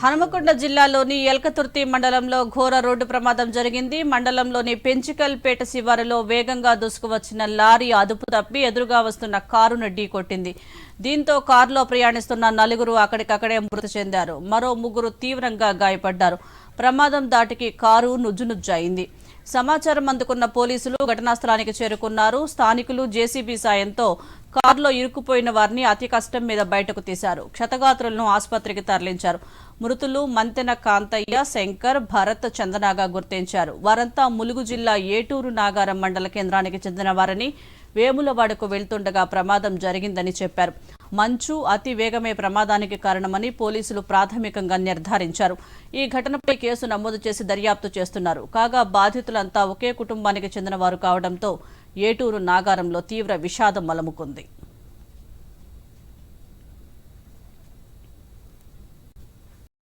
హనుమకొండ జిల్లాలోని ఎల్కతుర్తి మండలంలో ఘోర రోడ్డు ప్రమాదం జరిగింది. మండలంలోని పెంచికల్పేట శివారులో వేగంగా దూసుకువచ్చిన లారీ అదుపు తప్పి ఎదురుగా వస్తున్న కారును ఢీకొట్టింది. దీంతో కారులో ప్రయాణిస్తున్న నలుగురు అక్కడికక్కడే మృతి చెందారు. మరో ముగ్గురు తీవ్రంగా గాయపడ్డారు. ప్రమాదం దాటికి కారు నుజ్జునుజ్జయింది సమాచారం అందుకున్న పోలీసులు ఘటనా స్థలానికి చేరుకున్నారు. స్థానికులు జేసీబీ సాయంతో కారులో ఇరుక్కుపోయిన వారిని అతి కష్టం మీద బయటకు తీశారు. క్షతగాత్రులను ఆసుపత్రికి తరలించారు. మృతులు మంతెన కాంతయ్య శంకర్ భరత్ చందనాగా గుర్తించారు. వారంతా ములుగు జిల్లా ఏటూరు నాగారం మండల కేంద్రానికి చెందిన వారని వేములవాడకు వెళ్తుండగా ప్రమాదం జరిగిందని చెప్పారు. మంచు అతి వేగమే ప్రమాదానికి కారణమని పోలీసులు ప్రాథమికంగా నిర్ధారించారు. ఈ ఘటనపై కేసు నమోదు చేసి దర్యాప్తు చేస్తున్నారు. కాగా బాధితులంతా ఒకే కుటుంబానికి చెందిన వారు కావడంతో ఏటూరు నాగారంలో తీవ్ర విషాదం అలముకుంది.